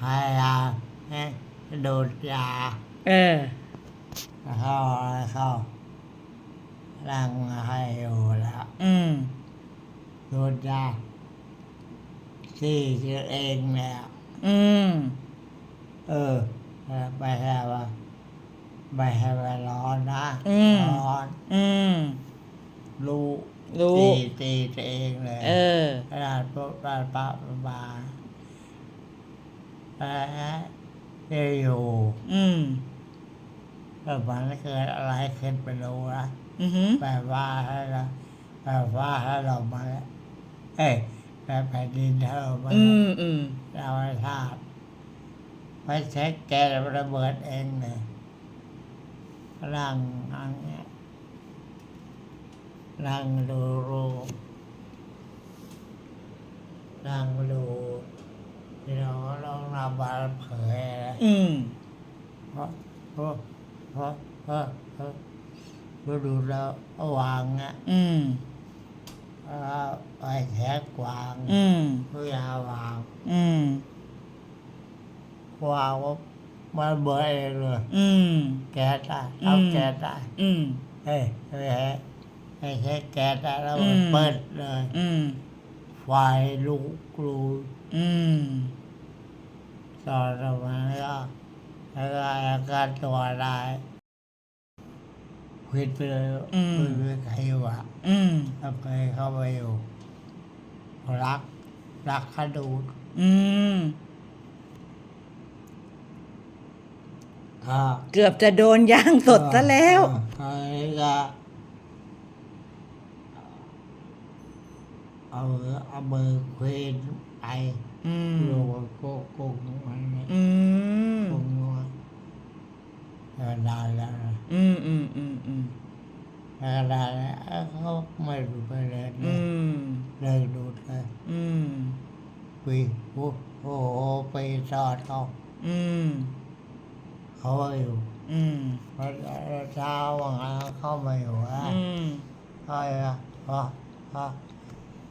พยายามให้ดูดยาเออเข้าเข้าร่างให้อยู่แล้วอืมดูดยาที่ตัวเองแล้วอืมเออไม่ให้ว่าไม่ให้มันร้อนนะอืมร้อนอืมรู้รู้ตีตีตัวเองเลยเออขนาดปุ๊บปะปะปะ เออจะอยู่อืมแต่มันเกิดอะไรขึ้นไปรู้นะอือหือแบบว่าให้เราแบบว่าให้เรามาแล้วเอ้ยแบบแผ่นดินให้เรามาอืแล้วมอืมเราไม่ทราบไม่ใช่แกระเบิดเองเลยร่างอันเนี้ยร่างดูรูร่างดู ที่เราลองนำมาเผยนะอืมเพราะเพราะเพราะเพราะเพราะเพราะดูแล้ววางอะอืมแล้วไปแทกวางอืมเพื่อวางอืมวางว่ามันเบื่อเองเลยอืมแก๊สได้เอาอืมแก๊สได้อืมเฮ้ยเฮ้ยเฮ้ยให้ใช้แก๊สได้แล้วมันอืมเปิดเลยอืมไฟลุกกลูอืม สอนออกมาแล้วแล้วก็อาการตัวได้ผิดไปเลยอืมไม่มีใครอยู่อะอืมถ้าเคยเข้าไปอยู่รัก รักขดูดอืมก็เกือบจะโดนย่างสดซะแล้วเคยก็เอาเอามือเควนไปอืมโยนโก กงมันเนี่ยอืมกงมันก็ได้แล้วนะอืมอืมอืมอืมก็ได้แล้วเขาไม่รู้ไปเลย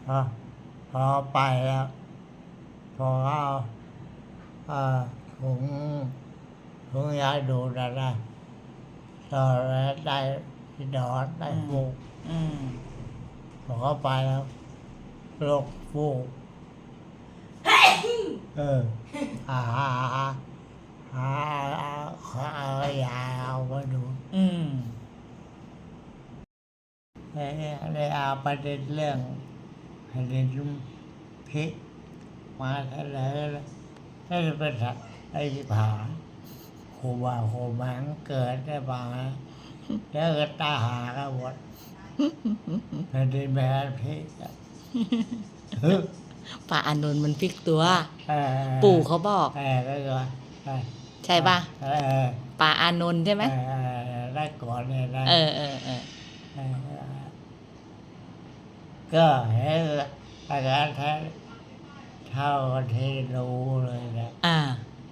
พอเช้าวันนั้นเข้ามาอยู่นะอืมพอพอพอพอพอไปแล้วพอเอาเอ่อถุงถุงยาดูดอะไรต่อแล้วได้ที่ดอนได้ฟูกอืมพอเข้าไปแล้วโรคฟูกเออหาหาหาหาเอาเอายาเอามาดูอืมได้เอาประเด็นเรื่อง ประเด็นพิษมาเฉลยแล้วให้เป็นสัตว์ไอ้ที่ผานครูบาครูมังเกิดได้บ้างแล้วก็ตาหากันหมดแผ่นดินแผ่นพิษอะเฮ้ยป่าอานนท์มันพลิกตัว ปู่เขาบอกใช่ป่ะป่าอานนท์ใช่ไหมได้ก่อนเนี่ยนะเออเออเออเออ ก็เห็นอาการแท้เท่าที่รู้เลยนะอ่า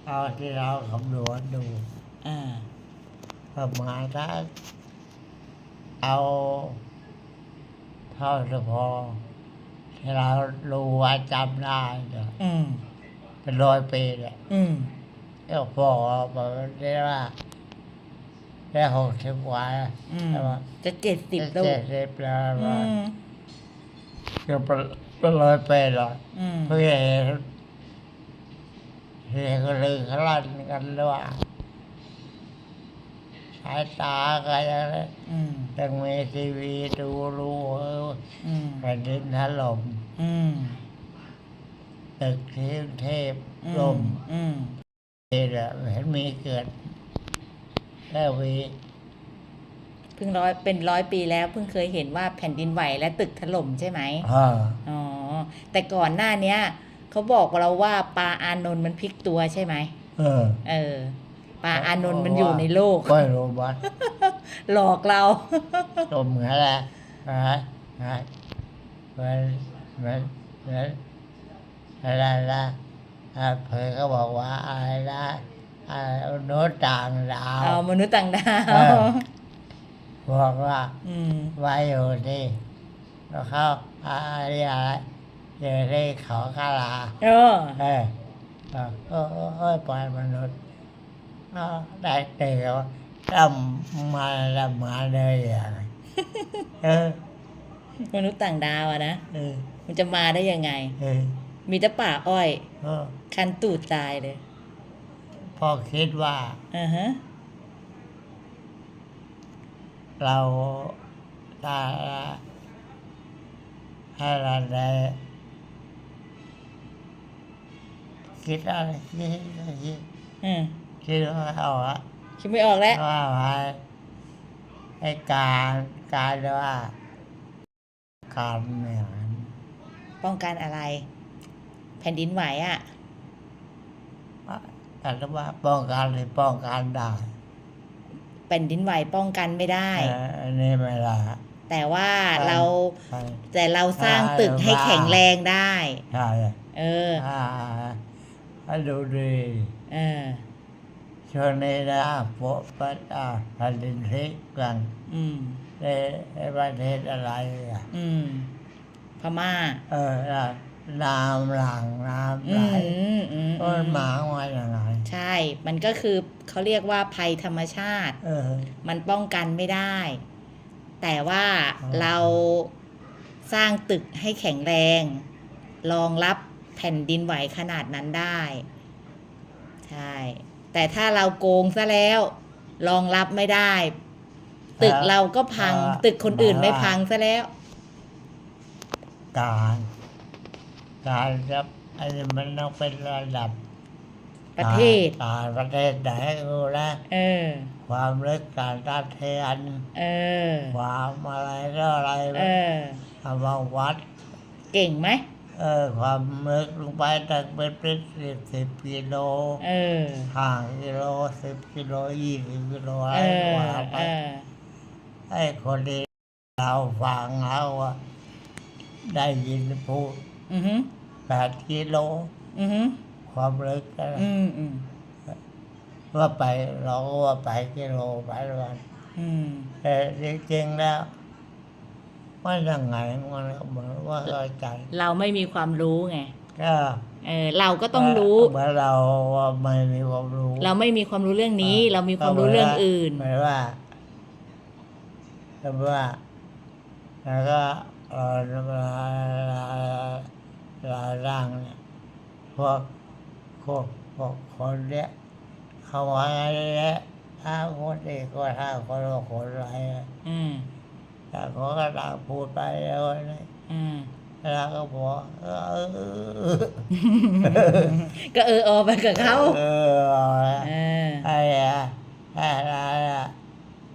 เท่าที่เราคำนวณดูอ่าประมาณถ้าเอาเท่าที่พอที่เรารู้ว่าจำได้เนี่ยอืมเป็นร้อยปีเนี่ยอืมก็พอบอกได้ว่าได้หกสิบกว่าแล้วอืมใช่ไหมจะเจ็ดสิบลูเจ็กดสิบแล้ว อืว่ามก็ เป็นเป็นร้อยปีแล้วอืม เพื่อเห็นเห็นก็ลือขลั่นกันด้วยว่าสายตาก็ยังอืมยังมีทีวีดูรู้เอออืม แผ่นดินถล่มอืม ตึกที่กรุงเทพอืล่มอืมนี่แหละเห็นมีเกิดแค่วี เพิ่งร้อยเป็นร้อยปีแล้วเพิ่งเคยเห็นว่าแผ่นดินไหวและตึกถล่มใช่ไหมอ่าอ๋อแต่ก่อนหน้าเนี้ยเขาบอกเราว่าปลาอานนท์มันพลิกตัวใช่ไหมเออ เออปลาอานนท์มันอยู่ในโลกไม่รู้บ้านหลอกเราตัวเหมือนอะไรฮะฮะมันมันมันอะไรนะอ่าเผยเขาบอกว่าอะไรนะอ่าโน้ตต่างดาวเอามนุษย์ต่างดาเอวอ บอกว่าอืมไว้อยู่ที่แล้วเขาอะไรอะไรอยู่ที่เขาคาลาเออเออ เออเออเออเออปล่อยมนุษย์เออได้เตียวทำมาละมาเลยอย่างเออมนุษย์ต่างดาวอะนะ เออมันจะมาได้ยังไง เออมีแต่ป่าอ้อย เออคันตูดตายเลยพอคิดว่า อ่าฮะ เราถ้าให้เราได้คิดอะไรคิดคิดอืมคิดว่าเอาอะคิดไม่ออกแล้วว่าไว้ไอ้การการว่าการเนี่ยป้องกันอะไร แผ่นดินไหวอะการว่าป้องกันหรือป้องกันได้ แผ่นดินไหวป้องกันไม่ได้เอออันนี้ไม่ได้แต่ว่าใช่เราใช่แต่เราสร้างใช่ตึกให้ว่าแข็งแรงได้ใช่เอออ่าให้ดูดีเออช่วงนี้นะพวกปัดอ่าแผ่นดินพลิกกันอืมในในประเทศอะไรอะอืมพม่า เออน่ะน้ำหลังน้ำอืไหลมอืมอืมมันหมาว่าอย่างไรใช่ มันก็คือ เขาเรียกว่าภัยธรรมชาติเออมันป้องกันไม่ได้ แต่ว่าอ๋อเราสร้างตึกให้แข็งแรง รองรับแผ่นดินไหวขนาดนั้นได้ ใช่ แต่ถ้าเราโกงซะแล้ว รองรับไม่ได้ ตึกเราก็พัง ตึกคนอื่นไม่พังซะแล้ว การ การจะอันนี้มันต้องเป็นระดับ ประเทศการประเทศไหนกูนะเออ ความลึกการต้านทานเออ ความอะไรก็อะไรเออเอามาวัด เก่งไหมเออ ความลึกลงไปตั้งเป็นเป็นสิบสิบกิโลเออห้ากิโลสิบกิโลยี่สิบกิโลอะเอไรอว่าไปเออไอ้คนที่เราฟังเขาว่าได้ยินพูดอือหือแปดกิโล อือหือ ความลึกนะอืมอืมว่าไปเราก็ว่าไปกิโลไปวันอืมแต่จริงๆแล้วมันยังไงมันก็เหมือนว่าเข้าใจเราไม่มีความรู้ไงก็เออเราก็ต้องรู้เมื่อเราว่าไม่มีความรู้ เราไม่มีความรู้เรื่องนี้อ่าเรามีความรู้เรื่องอื่นหมายว่าหมายว่าแล้วก็เออเวลาเราร่างเนี่ยพวก พวกพวกคนเนี่ยเขาว่าไงเนี่ยถ้าคนเอกก็ถ้าคนละคนอะไรอะอืมแต่เขาก็ต่างพูดไปแล้วนี่อืมแล้วก็บอกเออเออเออก็เออออไปกับเขาเออเอาละเออไอ้อะไอ้อะไรอะ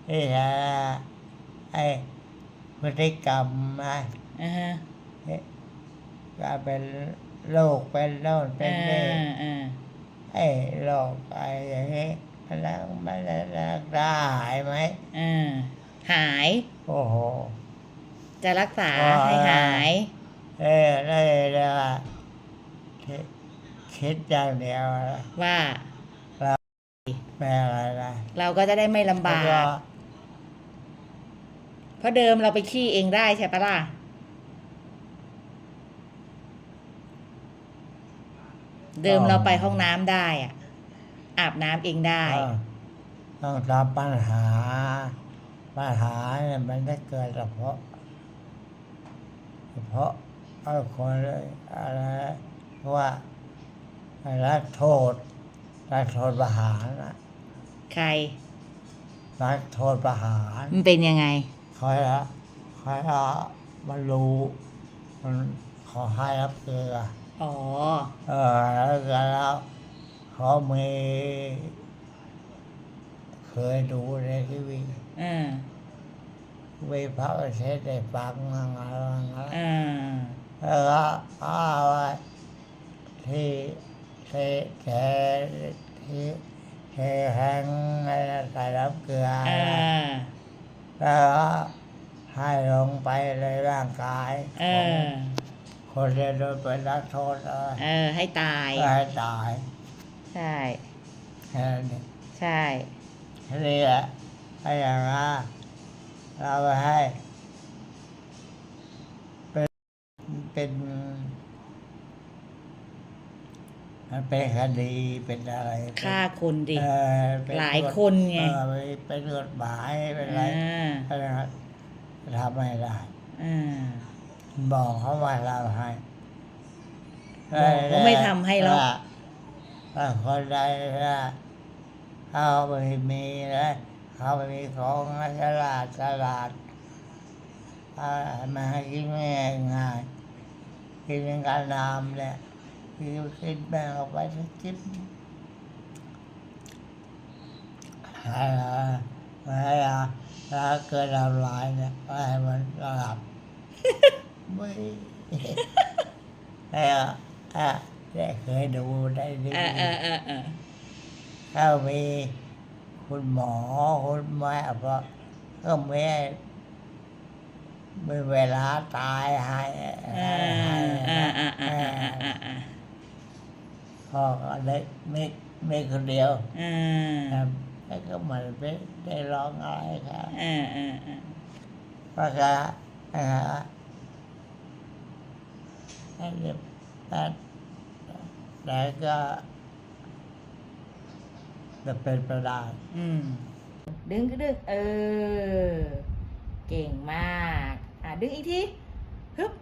ไอ้อะไรอะไอ้พฤติกรรมนะอ่าฮะก็เป็น โรคเป็นโน่นเป็นอ่านี่อ่าไอ้โรคไอ้อย่างนี้แล้วมันจะรักษาหายไหมอ่าหาย โอ้โห จะรักษาอ๋อให้หาย เออได้เลยว่าคิดคิดอย่างเดียวนะว่าไม่อะไรนะเราก็จะได้ไม่ลำแล้วบาก็กเพราะเดิมเราไปขี้เองได้ใช่ปะล่ะ เดิมเราไปห้องน้ำได้อะอาบน้ำเองได้ก็ต้องตามปัญหา ปัญหาเนี่ยมันได้เกิดเฉพาะเฉพาะไอ้คนอะไรเพราะว่ารักโทษรักโทษประหารนะใครรักโทษประหารมันเป็นยังไงคอยละคอยละมันรู้มันขอให้รับเกลือ อ๋อเออแล้วก็แล้วเขามีเคยดูในทีวีอ่าวีพระประเทศได้ฟังอะไรอะไรอ่าแล้วก็เอาไว้ที่ที่แทที่เทแห้งอะไรใส่น้ำเกลืออ่าแล้วก็ให้ลงไปในร่างกายเอของอ คนที่โดนเป็นนักโทษอะไรเออ ให้ตาย ให้ตาย ใช่ แค่นี้ใช่ทีนี้แหละให้อย่างนั้นเราไปให้ เป็นเป็นมันเป็นคดีเป็นอะไรเป็นฆ่าคนดิเออเป็นหลายคนไง เออเป็นกฎหมายเป็นอะไรอ่า อะไรนะทำไม่ได้ อ่า บอกเขาว่าเราให้บอกว่าไม่ทำให้หรอก ว่าว่าคนใดถ้าเขาไม่มีนะเขาไม่มีของฉลาดฉลาดเอามาให้กินง่ายง่ายๆกินเป็นการนำเนี่ยกินคิดแบ่งออกไปสักจิ๊บให้เราให้เราถ้าเกิดเราลายเนี่ยให้มันหลับ ไม่แล้วอะได้เคยดูได้ดีอ่าอ่าอ่าอ่าถ้ามีคุณหมอคุณแม่เพราะก็ไม่ไม่เวลาตายให้อ่าให้อ่าให้อ่าอ่าอ่าอ่าอ่าพ่อก็ได้ไม่ไม่คนเดียวอ่าครับแล้วก็ไมันไม่ได้ร้องอะไรครับอ่า อ่าอ่าเราะก็อ่าแต่แต่ก็จะเป็นไปได้อืม ดึงก็ดึง เออ เก่งมาก อะ ดึงอีกที ฮึบ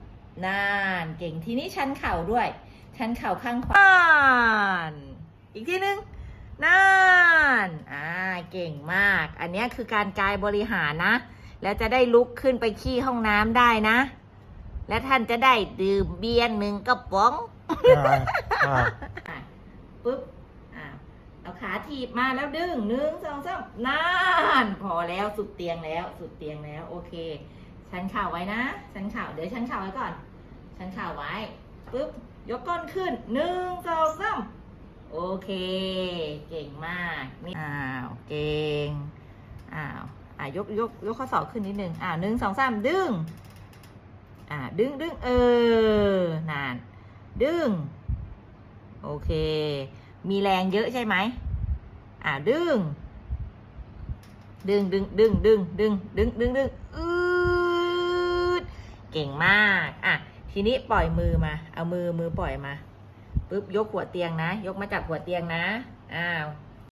นาน เก่งทีนี้ชันเข่าด้วย ชันเข่าข้างขวานอีกทีนึงนานอ่า เก่งมาก อันเนี้ยคือการกายบริหารนะ แล้วจะได้ลุกขึ้นไปขี้ห้องน้ำได้นะ และท่านจะได้ดื่มเบียร์หนึ่งกระป๋องอ่าอ่าอะปุ๊บอะเอาขาถีบมาแล้วดึงหนึ่งสองสามนานพอแล้วสุดเตียงแล้ว สุดเตียงแล้ว โอเค ชันเข่าไว้นะ ชันเข่าเดี๋ยวชันเข่าไว้ก่อน ชันเข่าไว้ปุ๊บยกก้นขึ้นหนึ่งสองสามโอเค เก่งมากนี่อ้าวเก่งอ้าวอะยกยกยกข้อศอกขึ้นนิดนึงอ่าหนึ่งสองสามดึง อ่าดึงดึงเออนาน ดึง โอเค มีแรงเยอะใช่ไหมอ่าดึง ดึงดึงดึงดึงดึงดึงดึงดึงอืดเก่งมาก อะ ทีนี้ปล่อยมือมา เอามือมือปล่อยมาปุ๊บ ยกหัวเตียงนะ ยกมาจากหัวเตียงนะ อ้าว